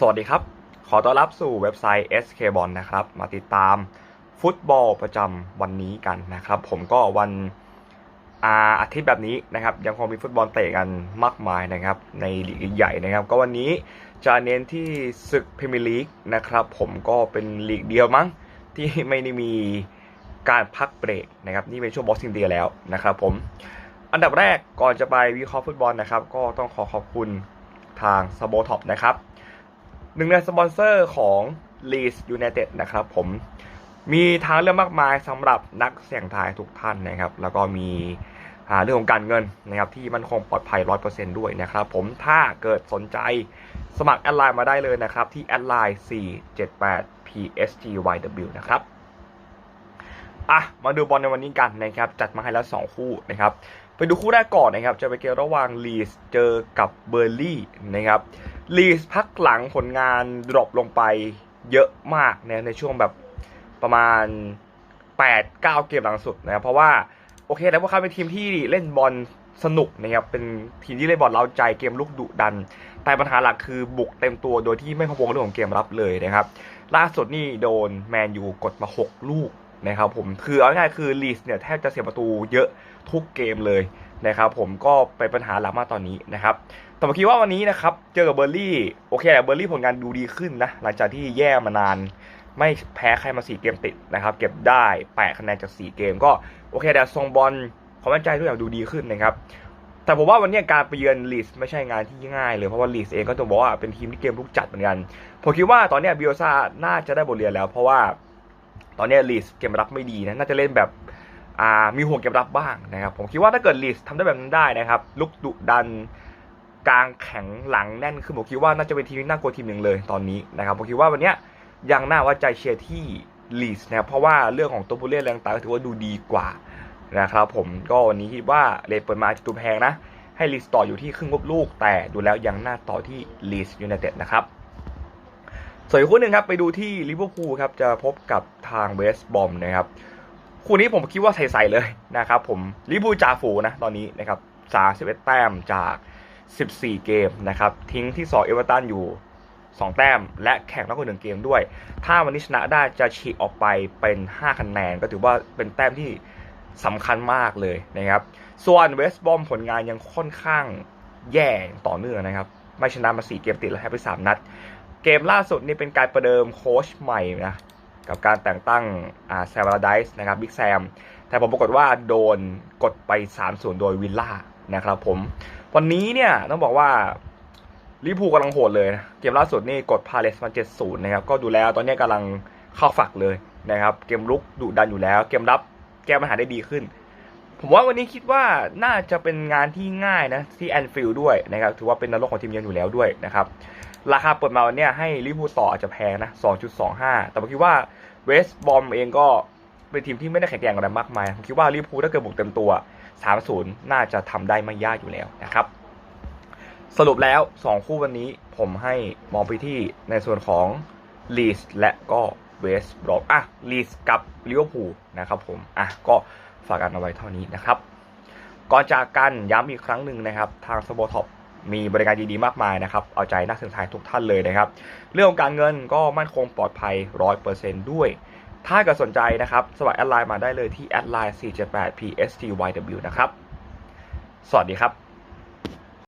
สวัสดีครับ ขอต้อนรับสู่เว็บไซต์ SK b o l นะครับ มาติดตามฟุตบอลประจำวันนี้กันนะครับ ผมก็วันอาอาทิตย์แบบนี้นะครับ ยังคงมีฟุตบอลเตะกันมากมายนะครับ ในลีกใหญ่นะครับ ก็วันนี้จะเน้นที่ศึกพรีเมียร์ลีกนะครับ ผมก็เป็นลีกเดียวมั้งที่ไม่ได้มีการพักเบรกนะครับ นี่เป็นช่วงบ็อกซิ่งเดียแล้วนะครับ ผม อันดับแรกก่อนจะไปวิเคราะห์ฟุตบอลนะครับ ก็ต้องขอขอบคุณทางสโบท็อปนะครับ หนึ่งในสปอนเซอร์ของ Leeds United นะครับผมมีทางเลือกมากมายสำหรับนักเสี่ยงทายทุกท่านนะครับ แล้วก็มีอ่าเรื่องของการเงินนะครับที่มันคงปลอดภัย 100%ด้วยนะครับผมถ้าเกิดสนใจสมัครแอดไลน์มาได้เลยนะครับที่แอดไลน์478 psgyw นะครับอะมาดูบอลในวันนี้กันนะครับจัดมาให้แล้ว 2 คู่นะครับไปดูคู่แรกก่อนนะครับจะไปเกมระหว่างลีสเจอกับเบอร์ลี่นะครับ ลีสพักหลังผลงานดรอปลงไปเยอะมากนะในช่วงแบบประมาณ 8-9 เกมหลังสุดนะครับเพราะว่าโอเคแล้วพวกเขาเป็นทีมที่เล่นบอลสนุกนะครับเป็นทีมที่เล่นบอลเล้าใจเกมลุกดุดัน แต่ปัญหาหลักคือบุกเต็มตัวโดยที่ไม่พะวงเรื่องของเกมรับเลยนะครับ ล่าสุดนี่โดนแมนยูกดมา 6 ลูก นะครับผมคือเอาง่ายๆคือลีสเนี่ยแทบจะเสียประตูเยอะทุกเกมเลยนะครับผมก็เป็นปัญหาหลักมากตอนนี้นะครับแต่ผมคิดว่าวันนี้นะครับเจอกับเบอร์ลี่โอเคแหละเบอร์ลี่ผลงานดูดีขึ้นนะหลังจากที่แย่มานานไม่แพ้ใครมา 4 เกมติดนะครับ เก็บได้8คะแนนจาก 4 เกมก็โอเคแต่ทรงบอลความมั่นใจทุกอย่างดูดีขึ้นนะครับ แต่ผมว่าวันนี้การไปเยือนลีสไม่ใช่งานที่ง่ายเลยเพราะว่าลีสเองก็ต้องบอกว่าเป็นทีมที่เกมลุกจัดเหมือนกันผมคิดว่าตอนนี้บิโอซาน่าจะได้บทเรียนแล้ว เพราะว่า ตอนนี้ลีสเกมรับไม่ดีนะน่าจะเล่นแบบอ่ามีห่วงเกมรับบ้างนะครับ ผมคิดว่าถ้าเกิดลีสทำได้แบบนั้นได้นะครับลุกดุดันกลางแข็งหลังแน่นขึ้นผมคิดว่าน่าจะเป็นทีมที่น่ากลัวทีมหนึ่งเลยตอนนี้นะครับผมคิดว่าวันนี้ยังน่าไว่าใจเชียร์ที่ลีสนะเพราะว่าเรื่องของตัวผู้เล่นแรงต่างก็ถือว่าดูดีกว่านะครับผมก็วันนี้คิดว่าเลทเปิดมาจจะดูแพงนะ ให้ลีสต่ออยู่ที่ครึ่งงบลูกแต่ดูแล้วยังน่าต่อที่ลีสยูไนเต็ดนะครับ ส่วนอีกคู่หนึ่งครับไปดูที่ลิเวอร์พูลครับจะพบกับทางเวสต์บอมนะครับคู่นี้ผมคิดว่าใส่ๆเลยนะครับผมลิเวอร์พูลจ่าฝูนะตอนนี้นะครับ31แต้มจาก 14 เกมนะครับทิ้งที่2เอเวอร์ตันอยู่ 2 แต้ม และแข่งน้อยกว่า1เกมด้วย ถ้าวันนี้ชนะได้จะฉีกออกไปเป็น 5 คะแนน ก็ถือว่าเป็นแต้มที่สำคัญมากเลยนะครับ ส่วนเวสต์บอมผลงานยังค่อนข้างแย่ต่อเนื่องนะครับ ไม่ชนะมา 4 เกมติดแล้วแพ้ไป 3 นัด เกมล่าสุดนี่เป็นการประเดิมโค้ชใหม่นะ กับการแต่งตั้งอาแซมบาราไดส์นะครับบิ๊กแซม แต่ผมปรากฏว่าโดนกดไป 3-0 โดยวิลล่านะครับผม วันนี้เนี่ยต้องบอกว่าลิเวอร์พูกำลังโหดเลยนะ เกมล่าสุดนี่กดพาเลสมา7-0นะครับ ก็ดูแล้วตอนนี้กำลังเข้าฝักเลยนะครับ เกมลุกดุดันอยู่แล้ว เกมรับแก้ปัญหาได้ดีขึ้น ผมว่าวันนี้คิดว่าน่าจะเป็นงานที่ง่ายนะที่แอนฟิลด์ด้วยนะครับ ถือว่าเป็นนรกของทีมเยือนอยู่แล้วด้วยนะครับ ราคาเปิดมาวันนี้ให้ลิเวอร์พูลต่ออาจจะแพงนะ 2.25 แต่ผมคิดว่าเวสต์บอมเองก็เป็นทีมที่ไม่ได้แข็งแกร่งอะไรมากมายผมคิดว่าลิเวอร์พูลถ้าเกิดบุกเต็มตัว 3-0 น่าจะทำได้ไม่ยากอยู่แล้วนะครับ สรุปแล้ว 2 คู่วันนี้ผมให้มองไปที่ในส่วนของลีสและก็เวสต์บรอมอะลีสกับลิเวอร์พูลนะครับผมอะก็ฝากกันเอาไว้เท่านี้นะครับ ก่อนจากกันย้ำอีกครั้งหนึ่งนะครับ ทางสโบท็อป มีบริการดีๆมากมายนะครับ เอาใจนักเสี่ยงทายทุกท่านเลยนะครับ เรื่องของการเงินก็มั่นคงปลอดภัย 100%ด้วย ถ้าเกิดสนใจนะครับสมัครแอดไลน์มาได้เลยที่แอดไลน์478 PSTYW นะครับ สวัสดีครับ